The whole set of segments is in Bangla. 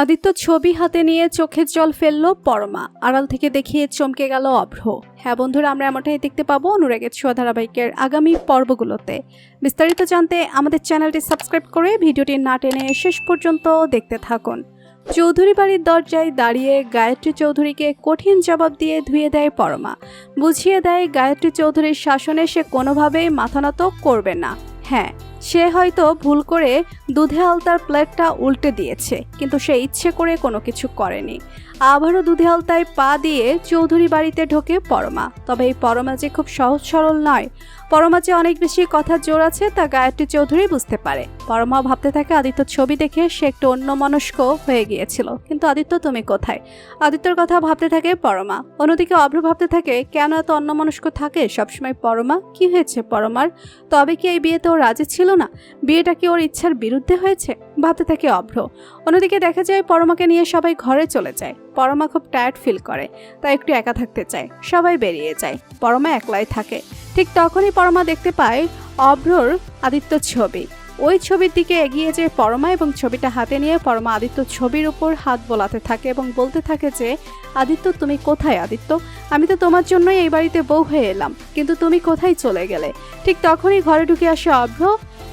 আদিত্য ছবি হাতে নিয়ে চোখের জল ফেলল পরমা। আড়াল থেকে দেখিয়ে চমকে গেল অভ্র। হ্যাঁ বন্ধুরা, আমরা এমনটাই দেখতে পাবো অনুরাগের ছোঁয়া ধারাবাহিকের আগামী পর্বগুলোতে। বিস্তারিত জানতে আমাদের চ্যানেলটি সাবস্ক্রাইব করে ভিডিওটি না টেনে শেষ পর্যন্ত দেখতে থাকুন। চৌধুরী বাড়ির দরজায় দাঁড়িয়ে গায়ত্রী চৌধুরীকে কঠিন জবাব দিয়ে ধুয়ে দেয় পরমা। বুঝিয়ে দেয় গায়ত্রী চৌধুরীর শাসনে সে কোনোভাবেই মাথা নত করবে না। হ্যাঁ সে হয়তো ভুল করে দুধে আলতার প্লেটটা উল্টে দিয়েছে, কিন্তু সে ইচ্ছে করে কোনো কিছু করেনি। আবারও দুধে আলতায় পা দিয়ে চৌধুরী বাড়িতে ঢোকে পরমা। তবে এই পরমা যে খুব সহজ সরল নয়। পরমা যে অনেক বেশি কথা জোর আছে তা গায়ত্রী চৌধুরী বুঝতে পারে। পরমা ভাবতে থাকে আদিত্য ছবি দেখে সে একটু অন্যমনস্ক হয়ে গিয়েছিল। কিন্তু আদিত্য, তুমি কোথায়? আদিত্যর কথা ভাবতে থাকে পরমা। অন্যদিকে অভ্র ভাবতে থাকে, কেন এত অন্যমনস্ক থাকে সবসময় পরমা? কি হয়েছে পরমার? তবে কি এই বিয়েতে ও রাজি ছিল? না, বিয়েটা কি ওর ইচ্ছার বিরুদ্ধে হয়েছে? ভাবতে থাকে অভ্র। অন্যদিকে দেখা যায় পরমাকে নিয়ে সবাই ঘরে চলে যায়। পরমা খুব টায়ার্ড ফিল করে, তাই একটু একা থাকতে চায়। সবাই বেরিয়ে যায়। পরমা একলাই থাকে। ঠিক তখনই পরমা দেখতে পায় অভ্রর আদিত্য ছবি। ওই ছবির দিকে এগিয়ে যে পরমা এবং ছবিটা হাতে নিয়ে পরমা আদিত্য ছবির উপর হাত বোলাতে থাকে এবং বলতে থাকে যে, আদিত্য, তুমি কোথায় আদিত্য? আমি তো তোমার জন্যই এই বাড়িতে বউ হয়ে এলাম। কিন্তু তুমি কোথায় চলে গেলে? ঠিক তখনই ঘরে ঢুকে আসে অভ্র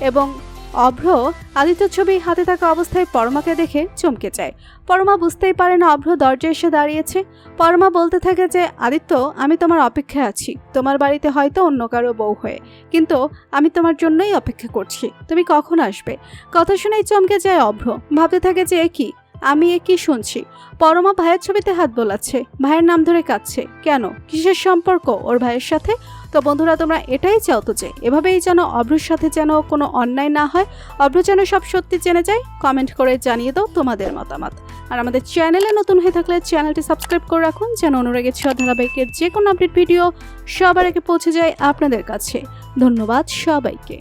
এবং অভ্র আদিত্য ছবি হাতে থাকা অবস্থায় পরমাকে দেখে চমকে যায়। পরমা বুঝতেই পারে না অভ্র দরজা এসে দাঁড়িয়েছে। পরমা বলতে থাকে যে, আদিত্য, আমি তোমার অপেক্ষায় আছি। তোমার বাড়িতে হয়তো অন্য কারও বউ হয়ে। কিন্তু আমি তোমার জন্যই অপেক্ষা করছি। তুমি কখন আসবে? কথা শুনেই চমকে যায় অভ্র। ভাবতে থাকে যে কি? আমি এ কি শুনছি? পরমা ভাইয়ের ছবিতে হাত বোলাচ্ছে, ভাইয়ের নাম ধরে কাঁদছে। কেন? কিসের সম্পর্ক ওর ভাইয়ের সাথে? তো বন্ধুরা, তোমরা এটাই চাও তো যে, এভাবেই যেন অভ্রর সাথে যেন কোনো অন্যায় না হয়। অভ্র যেন সব সত্যি জেনে যায় কমেন্ট করে জানিয়ে দাও তোমাদের মতামত। আর আমাদের চ্যানেলে নতুন হয়ে থাকলে চ্যানেলটি সাবস্ক্রাইব করে রাখুন, যেন অনুরাগের ছোঁয়া ধারাবাহিকের যে কোনো আপডেট ভিডিও সবার আগে পৌঁছে যায় আপনাদের কাছে। ধন্যবাদ সবাইকে।